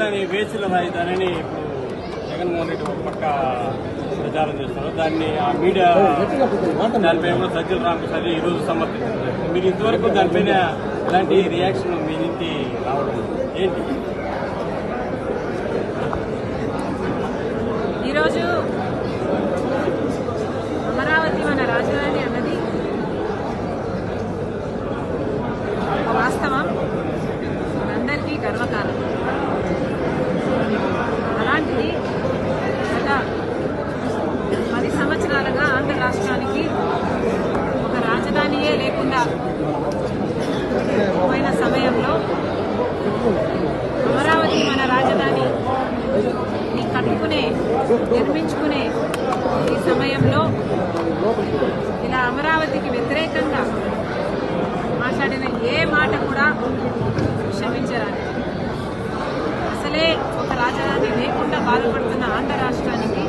రాజధాని వేసిన రాజధానిని ఇప్పుడు జగన్మోహన్ రెడ్డి ఒక పక్క ప్రచారం చేస్తున్నారు. దాన్ని ఆ మీడియా దానిపై కూడా సజ్జల రామకృష్ణ ఈ రోజు సమర్థించారు. మీరు ఇంతవరకు దానిపైన ఎలాంటి రియాక్షన్ మీ నుంచి రావడం ఏంటి? ఈరోజు సమయంలో ఇలా అమరావతికి వ్యతిరేకంగా మాట్లాడిన ఏ మాట కూడా క్షమించరాని అసలే ఒక రాజధాని లేకుండా బాధపడుతున్న ఆంధ్ర రాష్ట్రానికి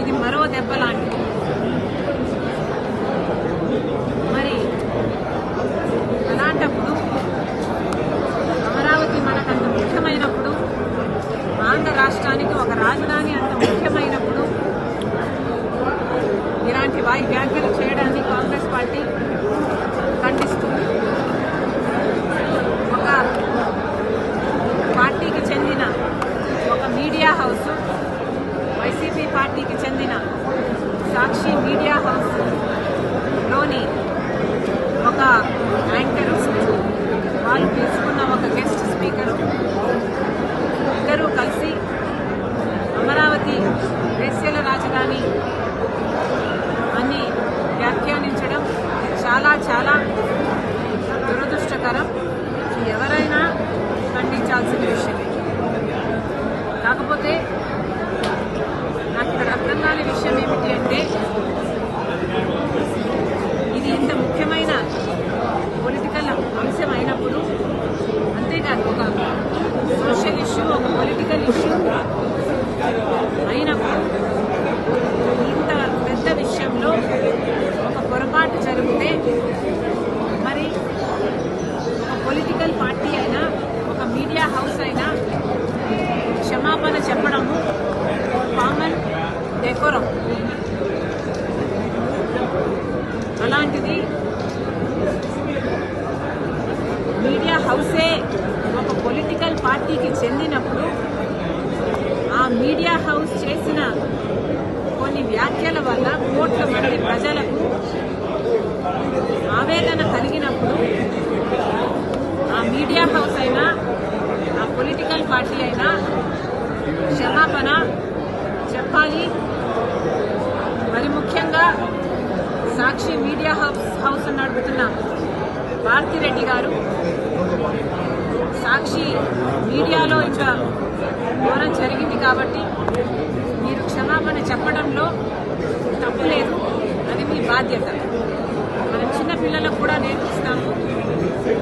ఇది మరో దెబ్బ 発言し。హౌస్ చేసిన కొన్ని వ్యాఖ్యల వల్ల కోట్ల మంది ప్రజలకు ఆవేదన కలిగినప్పుడు ఆ మీడియా హౌస్ అయినా ఆ పొలిటికల్ పార్టీ అయినా క్షమాపణ చెప్పాలి. మరి ముఖ్యంగా సాక్షి మీడియా హౌస్ హౌస్ నడుపుతున్న భారతిరెడ్డి గారు. సాక్షి మీడియాలో ఇంకా ఘోరం జరిగింది కాబట్టి మీరు క్షమాపణ చెప్పడంలో తప్పు లేదు. అది మీ బాధ్యత మనం చిన్న పిల్లలకు కూడా నేర్పిస్తాము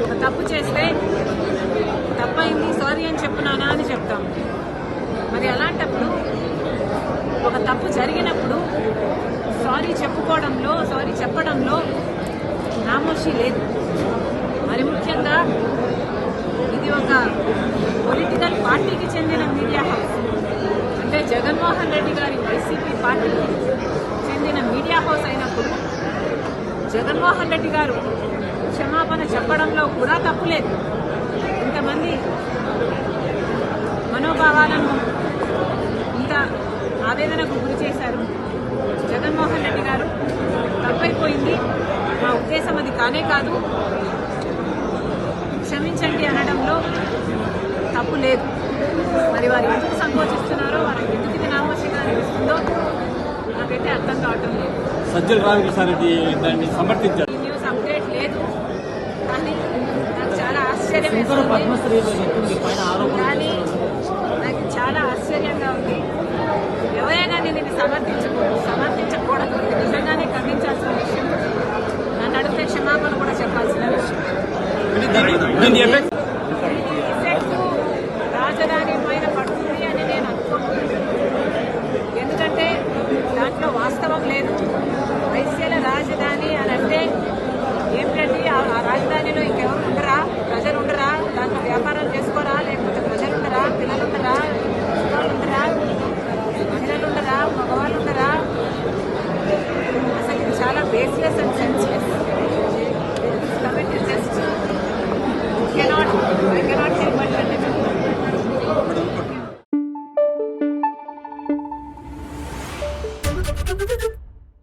ఒక తప్పు చేస్తే తప్పైంది సారీ అని చెప్పునానా అని చెప్తాము మరి అలాంటప్పుడు ఒక తప్పు జరిగినప్పుడు సారీ చెప్పుకోవడంలో సారీ చెప్పడంలో నామోషి లేదు మరి ముఖ్యంగా ఇది ఒక పొలిటికల్ పార్టీకి చెందిన మీడియా హౌస్. అంటే జగన్మోహన్ రెడ్డి గారి వైసీపీ పార్టీకి చెందిన మీడియా హౌస్ అయినప్పుడు జగన్మోహన్ రెడ్డి గారు క్షమాపణ చెప్పడంలో కూడా తప్పులేదు ఇంతమంది మనోభావాలను ఇంత ఆవేదనకు గురి చేశారు జగన్మోహన్ రెడ్డి గారు. తప్పైపోయింది. మా ఉద్దేశం అది కానే కాదు. క్షమించండి అనడంలో తప్పు లేదు. మరి వారు ఎందుకు సంకోచిస్తున్నారో వారికి ఎందుకు ఇది నామోషిగా అనిపిస్తుందో నాకైతే అర్థం కావటం లేదు. సజ్జల రామకృష్ణారెడ్డి దాన్ని సమర్థించారు. ఈ న్యూస్ అప్డేట్ లేదు. కానీ నాకు చాలా ఆశ్చర్యం కానీ నాకు చాలా ఆశ్చర్యంగా ఉంది. ఎవరైనా నేను ఇది సమర్థించకూడదు. సమర్థించకూడదు నిజంగానే ఖండించాల్సిన విషయం. నన్ను అడిగితే క్షమాపణ కూడా చెప్పాల్సిన విషయం.